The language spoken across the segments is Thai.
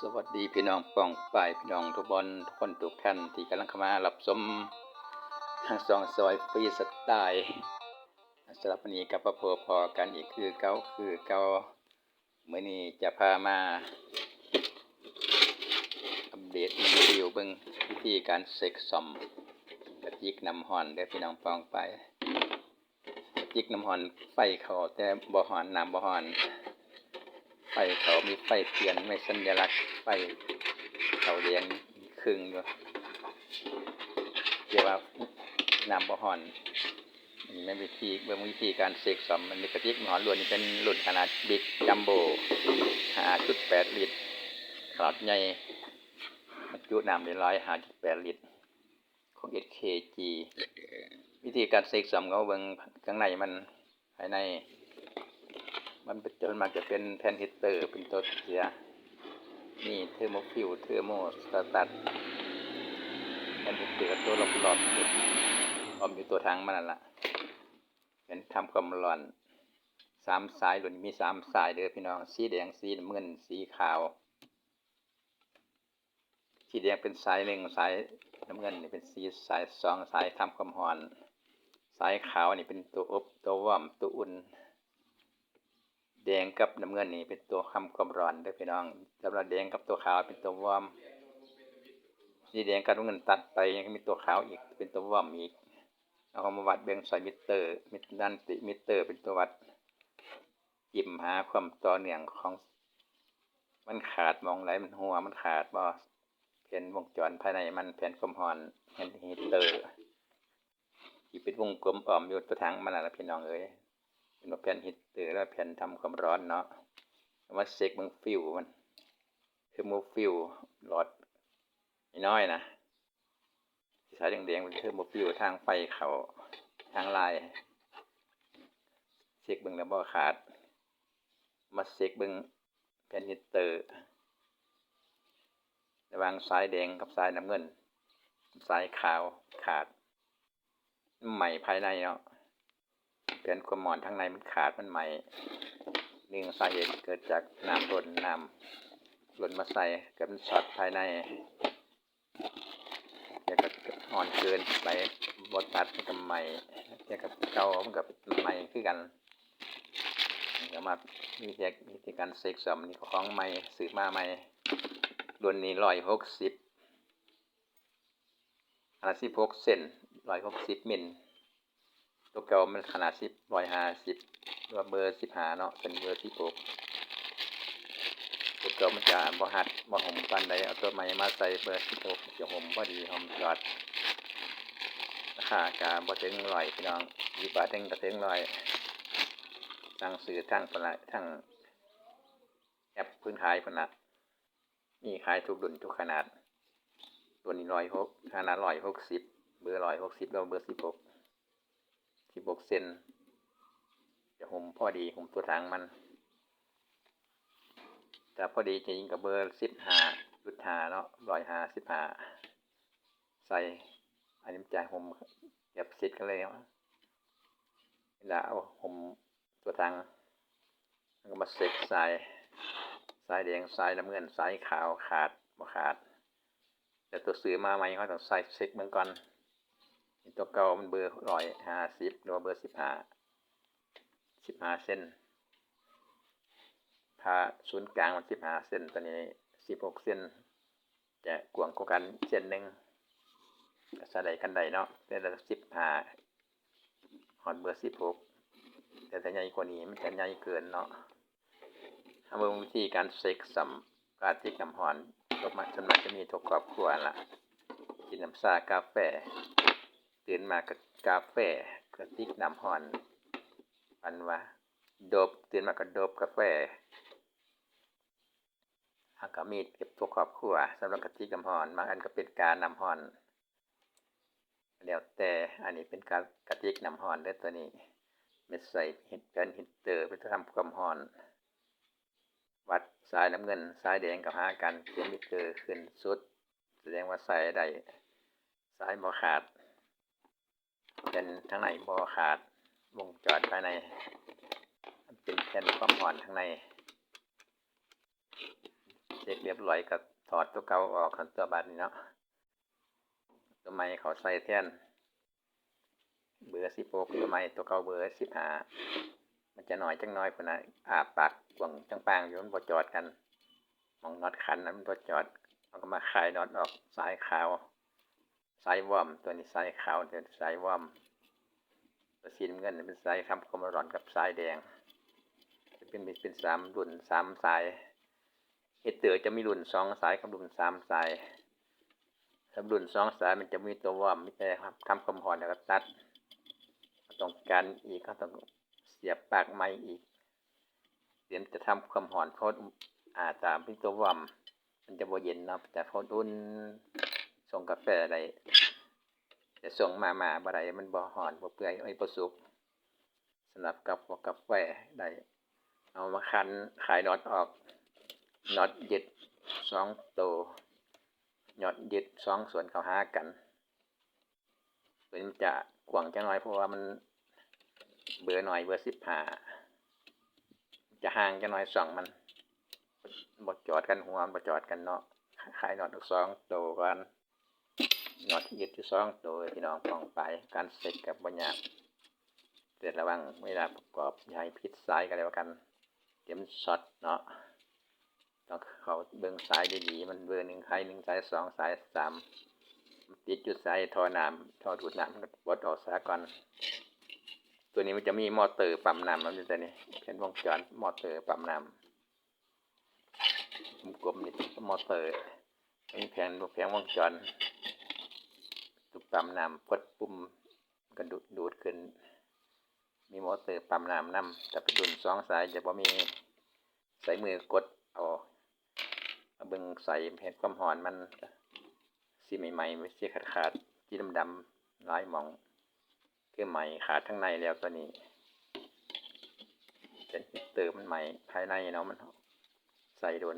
สวัสดีพี่น้องป้องป่ายพี่น้องทุกบอลทุกคนทุกท่านที่กำลังเข้ามารับชมทางสองซอยฟรีสไตล์สำหรับวันนี้กับพระโพพอกันอีกคือเก่าคือเก่าเมื่อนี้จะพามาอัปเดตรีวิวเบิ่งวิธีการเซ็กซอมกระติกน้ำห่อนเด้อพี่น้องป้องไปกระติกน้ำห่อนไฟเขาแต่บ่ห่อนน้ำบ่ห่อน ไฟเขามีไฟเทียนไม่สัญลักษณ์ไฟเขาแดงครึ่งอยู่เรียกว่าน้ำบ่ฮ้อนอันนี้เป็นวิธีเบื้องวิธีการเสกสมมันมีกระติกหอนล้วนนี่เป็นรุ่นขนาดบิ๊กจัมโบ้5.8ลิตรขนาดใหญ่บรรจุน้ำได้ร้อย5.8ลิตรของ SKG วิธีการเสกสมเขาเบิ่งข้างในมันภายใน มันเป็นจนมากจะเป็นแผ่นฮิตเตอร์เป็นตัวเสีย นี่เทอร์โมฟิวเทอร์โมสตัดแผ่นฮิตเตอร์ตัวรอบๆจุดพร้อมอยู่ตัวทางมันนั่นละเป็นทำความร้อนสามสายหลุนมีสามสายเด้อพี่น้อง สีแดงสีน้ำเงินสีขาว สีแดงเป็นสายหนึ่งสายน้ำเงินนี่เป็นสีสายสองสายทำความร้อน สายขาวนี่เป็นตัวอบตัวว่อมตัวอุ่น แดงกับน้ำเงินนี่เป็นตัวคำความร้อนเด้อพี่น้องสำหรับแดงกับตัวขาวเป็นตัววอร์มสีแดงกับน้ำเงินตัดไปยังมีตัวขาวอีกเป็นตัววอร์มอีกเอามาวัดเบื้องใส่มิเตอร์มิดันติมิเตอร์ เป็นตัววัดจิ้มหาความต่อเนื่องของมันขาดมองไหลมันหัวมันขาดบ่แผ่นวงจรภายในมันแผ่นความร้อนแผ่นฮีเตอร์ที่เป็นวงกลมอ้อมอยู่ตัวทางมันน่ะล่ะพี่น้องเอ้ย เป็นว่าแผ่นฮิตเตอร์แล้วแผ่นทำความร้อนเนาะมาเซ็กมึงฟิวมัน คือโมฟิวหลอดน้อยนะสายแดงๆเป็นเทอร์โมฟิวทางไฟเขาทางลายเซ็กเบึงแล้วบ่ขาด มาเซ็กเบึงแผ่นฮิตเตอร์ระหว่างสายแดงกับสายน้ำเงิน สายขาวขาด ใหม่ภายในเนาะ แผ่นความหมอนทางในมันขาดมันใหม่หนึ่งสาเหตุเกิดจากน้ำหล่นน้ำหล่นมาใส่กับมันช็อตภายในแล้วก็อ่อนเกินไปบดตัดกับใหม่แล้วกับเก่ามันกับใหม่คือกันสามารถวิธีวิธีการเซ็กซ์สมนี่ของใหม่ซื้อมาใหม่รุ่นนี้ร้อยหกสิบขนาดสิบหกเซนร้อยหกสิบมิล ตัวเก่ามันขนาดสิบร้อยห้าสิบตัวเบอร์สิบห้าเนาะเป็นเบอร์สิบหกตัวเก่ามันจะบ่หัดบ่ห่มปันใดเอาตัวใหม่มาใส่เบอร์สิบหกจะห่มพอดีห่มยอดราคากาบ่ถึงร้อยพี่น้องยี่บาทถึงกระถึงร้อยสั่งซื้อทั้งพละทั้งแอปพื้นขายพละมีขายทุกรุ่นทุกขนาด ตัวนี้ร้อยหกขนาดร้อยหกสิบเบอร์ร้อยหกสิบแล้วเบอร์สิบหก สิบหกเซนจะห่มพอดีห่มตัวทางมัน แต่พอดีจะยิงกับเบอร์สิบห้าจุดห้าเนาะร้อยห้าสิบห้าใส่อันนี้จะห่มแบบซิดกันเลยเนาะเวลาเอาห่มตัวทางแล้วก็มาเซ็กสายสายแดงสายน้ำเงินสายขาวขาดบ่ขาด แต่ตัวซื้อมาใหม่เขาต้องใส่เซ็กเหมือนกัน ตัวเก่ามันเบอร์ร้อยห้าสิบหรือว่าเบอร์สิบห้าสิบห้าเส้นผ่าศูนย์กลางมันสิบห้าเส้นตัวนี้สิบหกเส้น จะกวางกว่ากันเส้นหนึ่งสะไดกันใดเนาะเป็นระดับสิบห้าหอดเบอร์สิบหกแต่ถ้าใหญ่กว่านี้มันจะใหญ่เกินเนาะเอาเบิ่งวิธีการเซ็กสัมการที่กำหอนก็มาสำหรับจะมีทุกรอบครัวละกินน้ำชากาแฟ ตื่นมากับกาแฟกระติกน้ำหอนอันว่าโดบตื่นมากับโดบกาแฟหากมีเก็บตัวครอบครัวสำหรับกระติกน้ำหอนบางอันก็เป็นการน้ำหอนแล้วแต่อันนี้เป็นการกระติกน้ำหอนเด้อตัวนี้ไม่ใส่เห็ดกันฮิตเตอร์ไปทำความหอน วัดสายน้ำเงินสายแดงกับหากันเขียนมิเตอร์ขึ้นสุด แสดงว่าสายใดสายบ่ขาด เป็นทั้งในบ่อขาดวงจรภายใน เป็นแผ่นความห่อนข้งในเด็ร็จเรียบร้อยก็ถอดตัวเก่าออกคันตัวบาดนี้เนาะตัวใหม่เขาใส่แทนเบอร์สิบหกตัวใหม่ตัวเก่าเบอร์สิบห้ามันจะน้อยจังน้อยพนน่ะอาปากกวงจังปางอยู่มันบ่จอดกันมองน็อตคันนั้นมันบ่จอดมันก็มาคลายน็อตออกสายขาว สายวอมตัวนี้สายขาวตัวนี้สายวอมตัวสีน้ำเงินเป็นสายทำคมร้อนกับสายแดงเป็นเป็นสามรุ่นสามสายเฮดเตอร์จะมีรุ่นสองสายกับรุ่นสามสายสำรุ่นสองสายมันจะมีตัววอมมีแต่ครับทำความร้อนแล้วก็ตัดต้องการอีกก็ต้องเสียบปากไม้อีกเดี๋ยวจะทำความร้อนเพราะอาตามเป็นตัววอมมันจะบ่เย็นเนาะแต่พออุ่น ส่งกาแฟอะไรจะส่งมามาบ่ได้มันบ่ร้อนบ่เปื่อยไอ้ยบ่สุกสำหรับกับพวกกาแฟได้เอามาคันขายน็อตออกน็อตยึดสองตัวน็อตยึดสองส่วนเขาหากันตัวนี้มันจะกว้างจะน้อยเพราะว่ามันเบอร์หน่อยเบอร์สิบห้าจะห่างจะน้อยสองมันบดจอดกันหัวบดจอดกันเนาะขายน็อตอีกสองตัวกัน น็อตยึดที่สองตัวพี่น้องฟองไปการเสร็จกับบรรยากเสร็จระวังเวลาประกอบยาให้พิษสายกันแล้วกันเตรียมช็อตเนาะต้องเขาเบิ่งสายดีๆมันเบอร์หนึ่งสายหนึ่งสายสองสายสามติดจุดสายทอน้ำทอดูดน้ำมันก็บดออกซะก่อนตัวนี้มันจะมีมอเตอร์ปั๊มน้ำมันอยู่ตัวนี้เป็นวงจรมอเตอร์ปั๊มน้ำกลมๆนี่มอเตอร์มีแผงแผงวงจร ตุกปั๊มน้ำกดปุ่มก็ดูดดูดขึ้น มีมอเตอร์ปั๊มน้ำนำแต่ป็นรุ่นสองสายจะบ่มีใส่มือกดเอาเอาเบิ่งใส่เห็นความหอนมันสีใหม่ๆไม่สีขาดขาดๆสีดำๆลายมองคือใหม่ขาดทั้งในแล้วตัวนี้เป็นเตอร์มันใหม่ภายในเนาะมันใส่โดน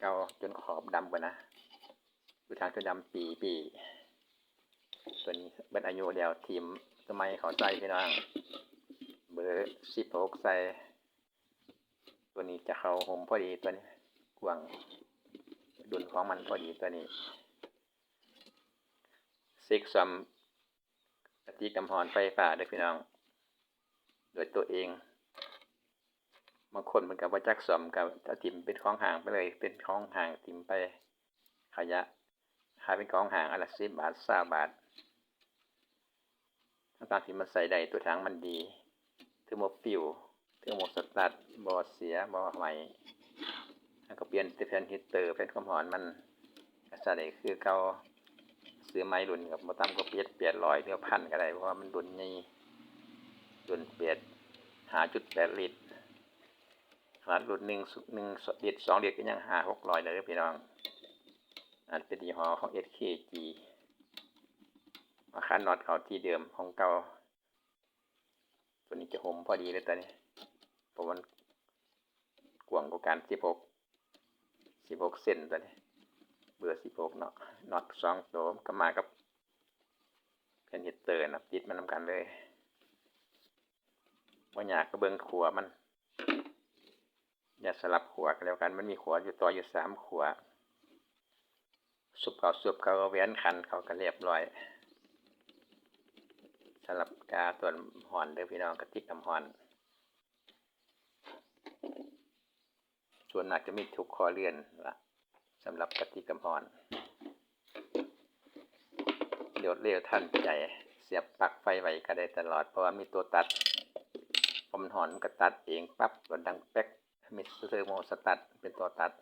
เกาจนขอบดำกว่านะดูทางตัวดำปีปี ตัวนี้เป็นอายุเดียวทีมทำไมเขาใส่พี่น้อง เบอร์สิบหกใส่ตัวนี้จะเข้าหมพอดีตัวนี้กวางดุลของมันพอดีตัวนี้ซิกซัมกติกำหอนไฟฟ้าเด้อพี่น้อง โดยตัวเองบางคนมันกับว่าจักสมกับถ้าทิมเป็นของห่างไปเลย เป็นของห่างทิมไปขยะขายเป็นของห่างอนละสิบบาทสาบาท ถ้าตามที่มันใส่ได้ตัวถังมันดีเทอร์โมฟิวเทอร์โมสตัดบอเสียบอใหม่แล้วก็เปลี่ยนเป็นแผ่นฮีตเตอร์เป็นความหอนมันก็ใส่ได้คือเก่าซื้อไม้รุ่นกับมาตามก็เปลี่ยนเปลี่ยนลอยเท่าพันก็ได้เพราะว่ามันรุ่นนี้รุ่นเปลี่ยนหาจุดแปดลิตรขนาดรุ่นหนึ่งหนึ่งลิตรสองลิตรก็ยังหาหกร้อยเลยพี่น้องอันเป็นยี่ห้อของ SKG มาคันน็อตเขาที่เดิมของเก่าตัวนี้จะหมพอดีเลยตัวนี้เพราะมันกว้างกว่าการสิบหกสิบหกเซนตัวนี้ เบอร์สิบหกเนาะน็อตสองตัวก็มากับแผ่นฮิตเตอร์นะติดมันนำกันเลยว่าอยากก็เบิ้งขัวมัน อย่าสลับขัวกันแล้วกันมันมีขัวอยู่ตัวอยู่สามขัวสุบเขาสุบเขาเอาแหวนคันเขาก็เรียบร้อย สำหรับกาตัวหอนเด้อพี่น้องกระติกน้ำหอน ส่วนหนักจะมีทุกคอเลื่อนละสำหรับกระติกน้ำหอนเร็วเร็วท่านใจ เสียบปลั๊กไฟไว้ก็ได้ตลอดเพราะว่ามีตัวตัดพอมหอนก็ตัดเองปั๊บก็ดังแป๊กมีเทอร์โมสตัดเป็นตัวตัด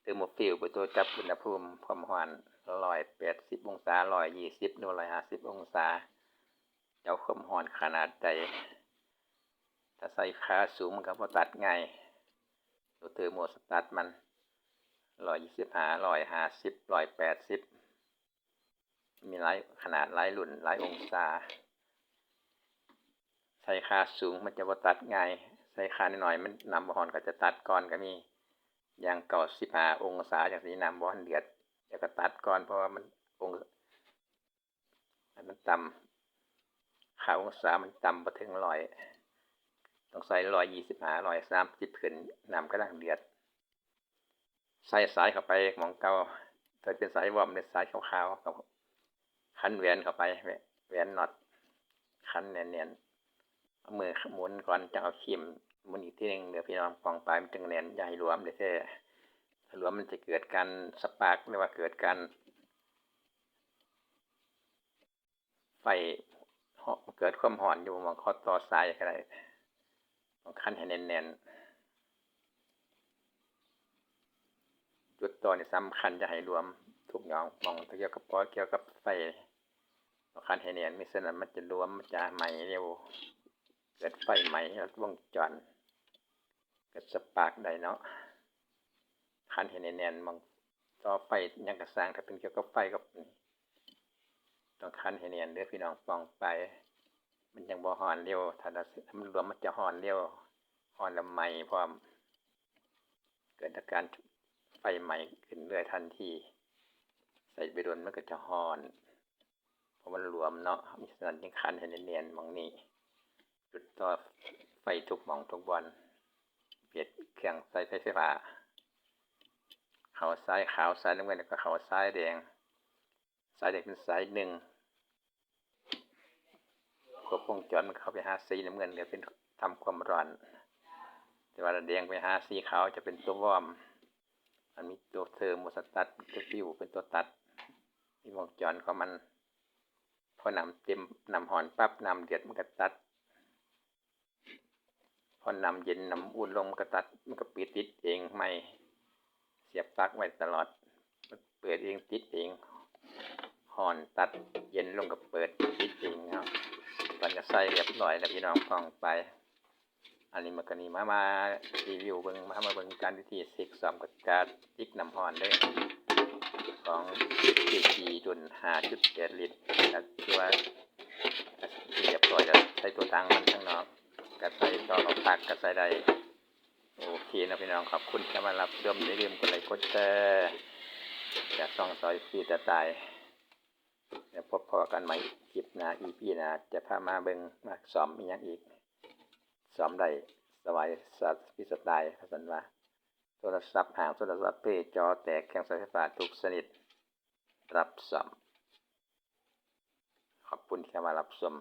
เทอร์โมฟิลเป็นตัวจับอุณหภูมิความหอนร้อยแปดสิบองศาร้อยยี่สิบหนึ่งร้อยห้าสิบองศา เจ้าความหอนขนาดใด ถ้าใส่ขาสูงมันก็พอตัดง่ายตัวเทอร์โมสตัดมันร้อยยี่สิบห้าร้อยห้าสิบร้อยแปดสิบมีหลายขนาดหลายรุ่นหลายองศา ใส่ขาสูงมันจะพอตัดง่ายใส่ขาหน่อยมันนำบอลก็จะตัดก่อนก็มีอย่างเก่าสิบห้าองศาจากสีนำบอลเดือดแล้วก็ตัดก่อนเพราะว่ามันองมันต่ำ ขาองศามันต่ำไปถึงร้อยต้องใส่ร้อยยี่สิบหาร้อยสามสิบขึ้นน้ำก็ลังเดือด ใส่สายเข้าไปหมองเกาเคยเป็นสายวอร์มเป็นสายขาวๆกับคันแหวนเข้าไปแหวนน็อตคันเนียนๆเอามือหมุนก่อนจะเอาเข็มหมุนอีกทีหนึ่งเดี๋ยวพี่น้องปองปลายมันจึงแน่นอย่าให้รวมเด้อแท้ถ้ารวมมันจะเกิดการสปาร์กหรือว่าเกิดการไฟ เหาะเกิดความร้อนอยู่มองข้อต่อสายก็ได้ต้องคันให้แน่นๆจุดต่อนี่สำคัญจะให้รวมทุกอย่างมองเกี่ยวกับปอเกี่ยวกับไฟสำคัญให้เนียนมิฉะนั้นมันจะรวมมันจะไหม้เร็วเกิดไฟไหม้แล้วงจรเกิดสปาร์กได้เนาะคันให้แน่นๆมองต่อไฟยังกระสร้างถ้าเป็นเกี่ยวกับไฟกับนี่ ต้องคันให้แน่นเด้อพี่น้องปองไป มันยังบ่ฮ้อนเร็วถ้าถ้ามันรวมมันจะฮ้อนเร็วฮ้อนล้วไหม้พร้อม เกิดอาการไฟไหม้ขึ้นเรื่อยทันทีใส่ไปโดนมันก็จะฮ้อนเพราะมันรวมเนาะมิฉะนั้นยังคันให้เนียนๆมองนี้จุดต่อไฟทุกหม่องทุกบอนเปลี่ยนเครื่องใส่ไฟฟ้าเขาซ้ายขาวซ้ายน้ำเงินแล้วก็เขาซ้ายแดง สายแดงเป็นสายหนึ่ง ควบวงจรมันเข้าไปหาสีน้ำเงินเดี๋ยวเป็นทำความร้อน แต่ว่าแดงไปหาสีขาวจะเป็นตัววอมมันมีตัวเทอร์โมสตัตตัวฟิวเป็นตัวตัด มีวงจรของมัน พอนำเต็มนำหอนปั๊บนำเดือดมันก็ตัด พอนำเย็นนำอุ่นลงมันก็ตัด มันก็ปิดติดเองไม่เสียบปลั๊กไว้ตลอด เปิดเองติดเองหอนตัดเย็นลงก็เปิดติดเองครับตอนก็ ใส่เรียบร้อยแล้วพี่น้องฟังไป อันนี้มันก็นี่มามารีวิวเบิ่งมามาเบิ่งการวิธีซ็กซ้อมกับการจิกน้ำหอนด้อของ PG ดุล5.7ลิตรแล้วคือว่าเรียบร้อยแล้วใส่ตัวตังมันข้างนอกก็ใส่ต่อกับปากก็ใส่ได้โอเคนะพี่น้องขอบคุณที่มารับชมอย่าลืมกดไลค์กดแชร์อย่าส่องซอยฟรีแต่ตาย เดี๋ยวพบพอกันใหม่คลิปหน้า EP หน้าจะพามาเบิงมาสอมอีกอย่างอีกสอมได้สบายสัตว์พิสไตล์พสันว่าโทรศัพท์ห่างโทรศัพท์เป้จอแตกแข็งสายไฟฟ้าทุกสนิทรับสอมขอบคุณที่เข้ามารับชม